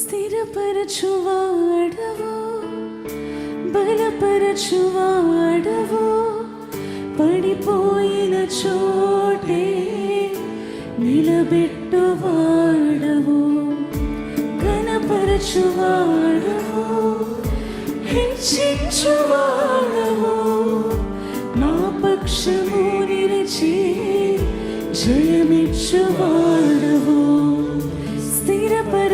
స్థిరపరచువాడవు బలపరచువాడవు పడిపోయిన చోటే నిలబెట్టువాడవు ఘనపరచువాడవు హెచ్చించువాడవు నా పక్షము నిలిచి జయమిచ్చువాడు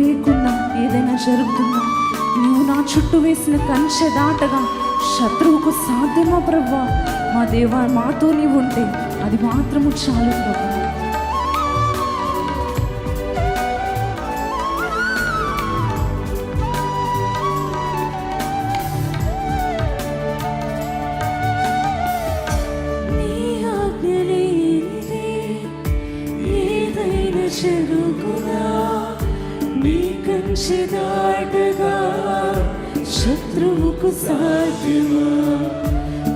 లేకుండా ఏదైనా జరుగుతుందా? నువ్వు నా చుట్టూ వేసిన కంచె దాటగా శత్రువుకు సాధ్యమా ప్రభా? మా దేవా మాతో నీవు ఉంటే అది మాత్రము చాలు ప్రభా. నీ ఆజ్ఞ లేనిదే నీ దాటగా శత్రువుకు సాధ్యమా?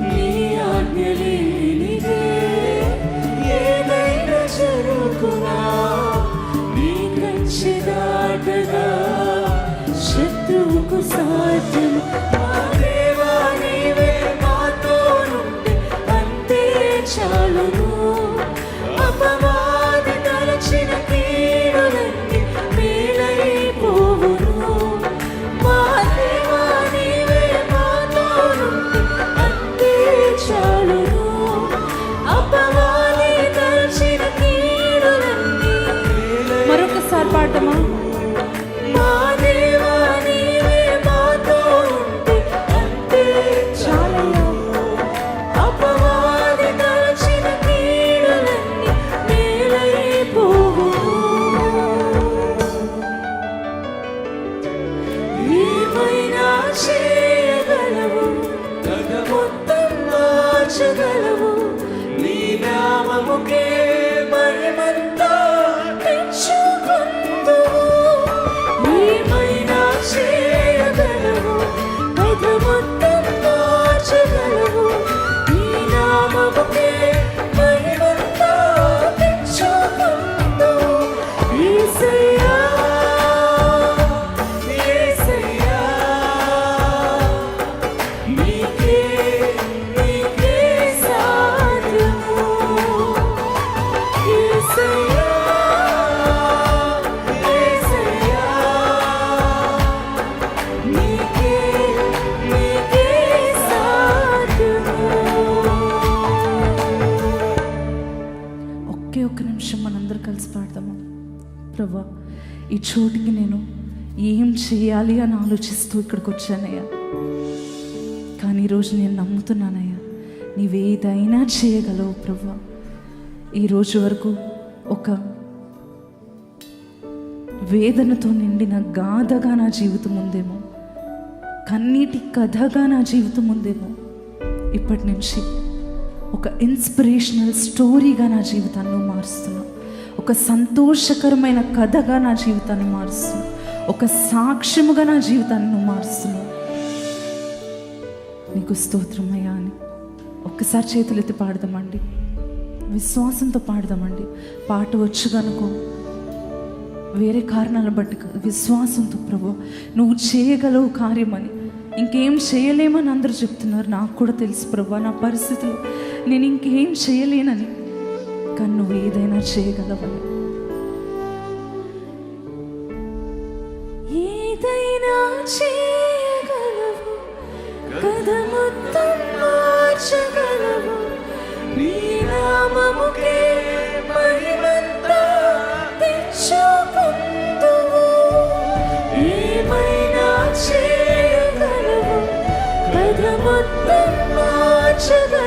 నీ ఆజ్ఞ లేనిదే ఏదైనా జరుగునా? నీ కంచి దాటగా శత్రువుకు సాధ్యమా దేవా నీవే మాతోనుంటే అంతే చాలును. నామముకే చోటికి నేను ఏం చేయాలి అని ఆలోచిస్తూ ఇక్కడికి వచ్చానయ్యా కానీ ఈరోజు నేను నమ్ముతున్నానయ్యా నీవేదైనా చేయగలవు ప్రభా. ఈరోజు వరకు ఒక వేదనతో నిండిన గాథగా నా జీవితం ఉందేమో కన్నీటి కథగా నా జీవితం ఉందేమో ఇప్పటి నుంచి ఒక ఇన్స్పిరేషనల్ స్టోరీగా నా జీవితాన్ని మారుస్తున్నాను ఒక సంతోషకరమైన కథగా నా జీవితాన్ని మారుస్తున్నావు ఒక సాక్ష్యముగా నా జీవితాన్ని నువ్వు మారుస్తున్నావు. నీకు స్తోత్రమయ్యా అని ఒక్కసారి చేతులు ఎత్తి పాడదామండి. విశ్వాసంతో పాడదామండి. పాట వచ్చు కనుకో వేరే కారణాలను బట్టి విశ్వాసంతో ప్రభు నువ్వు చేయగలవు కార్యమని. ఇంకేం చేయలేమని అందరూ చెప్తున్నారు. నాకు కూడా తెలుసు ప్రభు నా పరిస్థితులు నేను ఇంకేం చేయలేనని. కానీ నువ్వు ఏదైనా చేయగలవని. ఏదైనా చేయగలవు కథ మొత్తం మార్చగలవు. నీ నామముకే మహిమంతా తెచ్చుకుందువు. ఏమైనా చేయగలవు కథ మొత్తం మార్చగలవు.